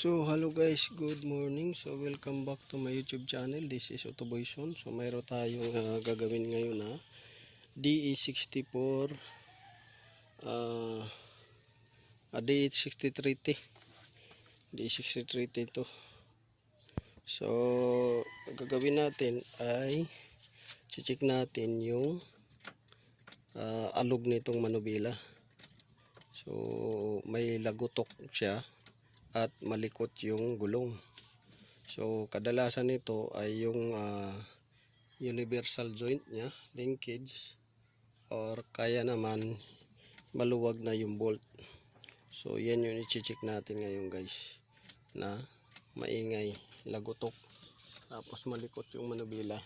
So, hello guys, good morning. So, welcome back to my YouTube channel. This is Otoboyson. So, mayroon tayong ah, gagawin ngayon na DE64 uh, uh, DE63T. DE63T to. So, gagawin natin ay check natin yung ah, alog nitong manubila. So, may lagutok siya at malikot yung gulong. So, kadalasan nito ay yung ah, universal joint niya, linkage, or kaya naman maluwag na yung bolt. So, yan yung i-check natin ngayon guys, na maingay, lagutok, tapos malikot yung manubila.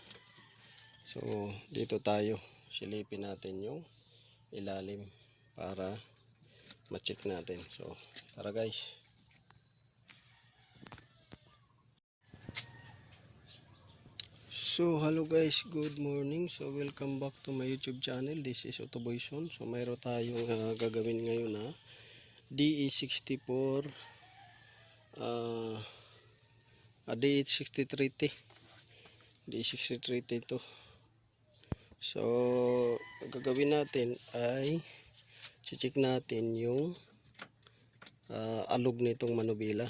So, dito tayo, silipin natin yung ilalim para ma-check natin. So, tara guys. So, hello guys, good morning. So, welcome back to my YouTube channel. This is Otoboyson. So, mayroon tayong ah, gagawin ngayon na DE64 uh, uh, DE63T. DE63T to. So, gagawin natin ay check natin yung ah, alog nitong manubila.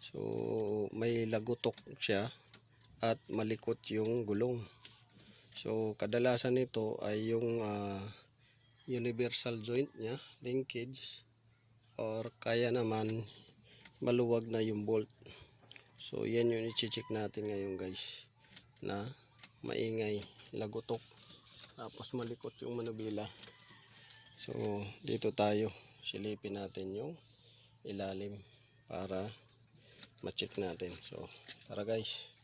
So, may lagutok siya at malikot yung gulong. So, kadalasan nito ay yung ah, universal joint niya, linkage, or kaya naman maluwag na yung bolt. So, yan yung i-check natin ngayon guys, na maingay, lagutok, tapos malikot yung manubila. So, dito tayo, silipin natin yung ilalim para ma-check natin. So, tara guys.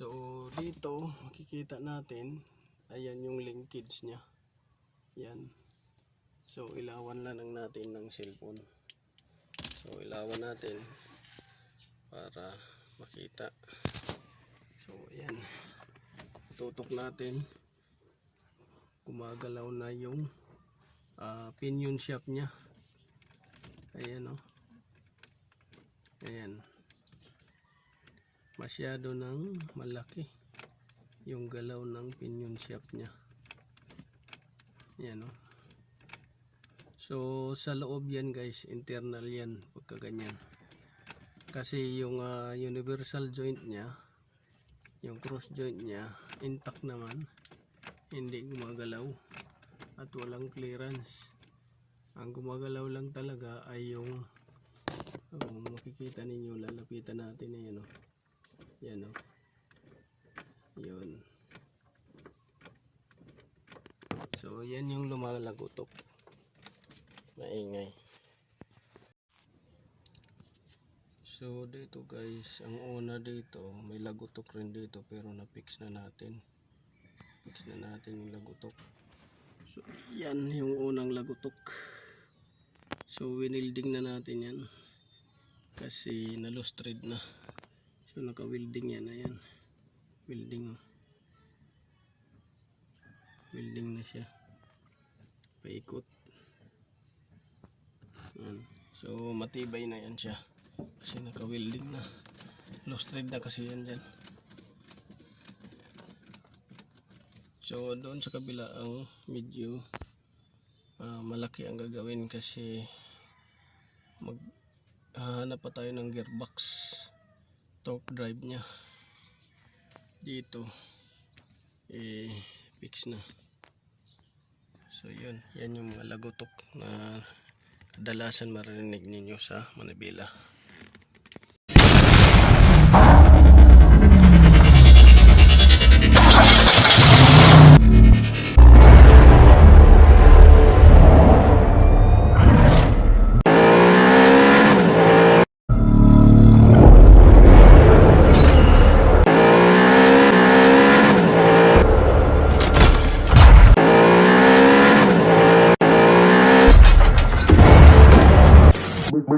So, dito, makikita natin, ayan yung linkage niya. Yan. So, ilawan lang natin ng cellphone. So, ilawan natin para makita. So, ayan. Tutok natin. Gumagalaw na yung ah, pinion shop niya. Ayan, oh. Ayan masyado nang malaki yung galaw ng pinion shaft niya. Yan o so sa loob yan guys internal yan pagka ganyan. Kasi yung ah, universal joint niya yung cross joint niya intact naman. Hindi gumagalaw at walang clearance. Ang gumagalaw lang talaga ay yung oh, makikita ninyo lalapitan natin na yan o yan o. Yun. So, yan yung lumalagutok. Maingay. So, dito guys, ang una dito, may lagutok rin dito pero na-fix na natin. Fix na natin yung lagutok. So, yan yung unang lagutok. So, winilding na natin yan. Kasi na-lustred na. So naka-welding yan, ayan. Welding oh. Welding na siya. Paikot. Ayan. So matibay na yan siya. Kasi naka-welding na. Lost thread na kasi yan dyan. So doon sa kabila ang medyo ah, malaki ang gagawin kasi mag hahanap pa tayo ng gearbox torque drive niya. Dito. Eh fix na. So yun. Yan yung mga lagotok na kadalasan marinig ninyo sa Manibela